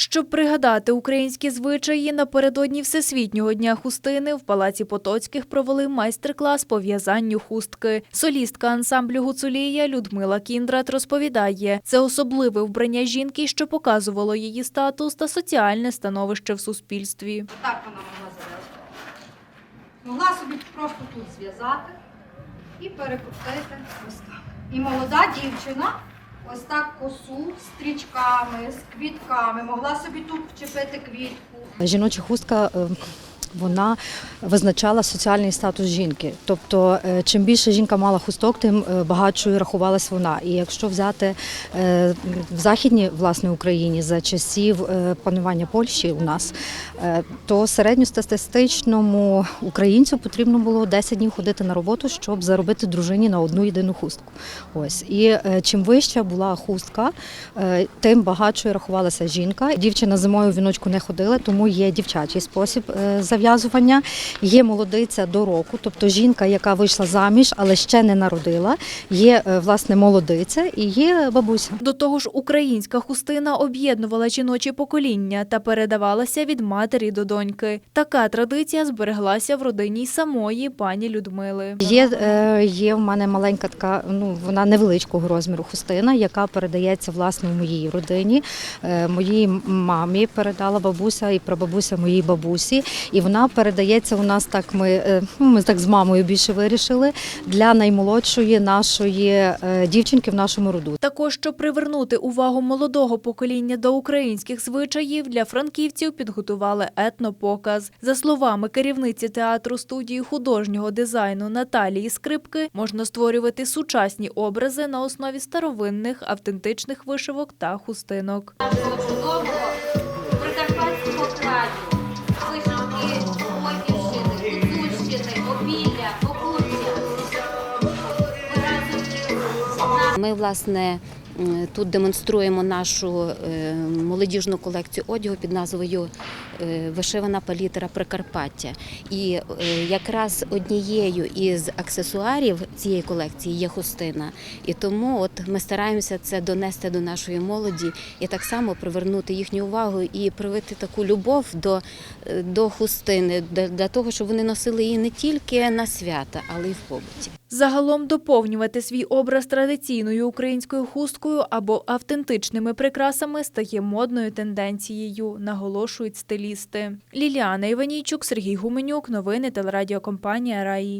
Щоб пригадати українські звичаї, напередодні Всесвітнього дня хустини в Палаці Потоцьких провели майстер-клас по в'язанню хустки. Солістка ансамблю Гуцулія Людмила Кіндрат розповідає, це особливе вбрання жінки, що показувало її статус та соціальне становище в суспільстві. Так вона могла зав'язати. Могла собі просто тут зв'язати і перекрутити так. І молода дівчина ось так косу з стрічками, з квітками. Могла собі тут вчепити квітку. Жіноча хустка. Вона визначала соціальний статус жінки. Тобто, е, чим більше жінка мала хусток, тим е, багатшою рахувалась вона. І якщо взяти е, в західній власне Україні за часів панування Польщі у нас, то середньостатистичному українцю потрібно було 10 днів ходити на роботу, щоб заробити дружині на одну єдину хустку. Ось і чим вища була хустка, тим багатшою рахувалася жінка. Дівчина зимою в віночку не ходила, тому є дівчачий спосіб е, зав'язування. Є молодиця до року, тобто жінка, яка вийшла заміж, але ще не народила. Є е, власне молодиця і є бабуся. До того ж, українська хустина об'єднувала жіночі покоління та передавалася від матері до доньки. Така традиція збереглася в родині самої пані Людмили. Є, е, є в мене маленька така, ну вона невеличкого розміру хустина, яка передається власне в моїй родині. Е, Моїй мамі передала бабуся і прабабуся моїй бабусі. І вона передається у нас так. Ми, е, ну, ми так з мамою більше вирішили для наймолодшої нашої е, дівчинки в нашому роду. Також, щоб привернути увагу молодого покоління до українських звичаїв, для франківців підготували етнопоказ. За словами керівниці театру студії художнього дизайну Наталії Скрипки, можна створювати сучасні образи на основі старовинних автентичних вишивок та хустинок. прикарпатського краю, Ми, власне, тут демонструємо нашу е, молодіжну колекцію одягу під назвою е, Вишивана палітра Прикарпаття. І е, якраз однією із аксесуарів цієї колекції є хустина. І тому от ми стараємося це донести до нашої молоді і так само привернути їхню увагу і привити таку любов до, до хустини, для того, щоб вони носили її не тільки на свята, але й в побуті. Загалом доповнювати свій образ традиційною українською хусткою або автентичними прикрасами стає модною тенденцією, наголошують стилісти. Ліліана Іванійчук, Сергій Гуменюк. Новини телерадіокомпанія Раї.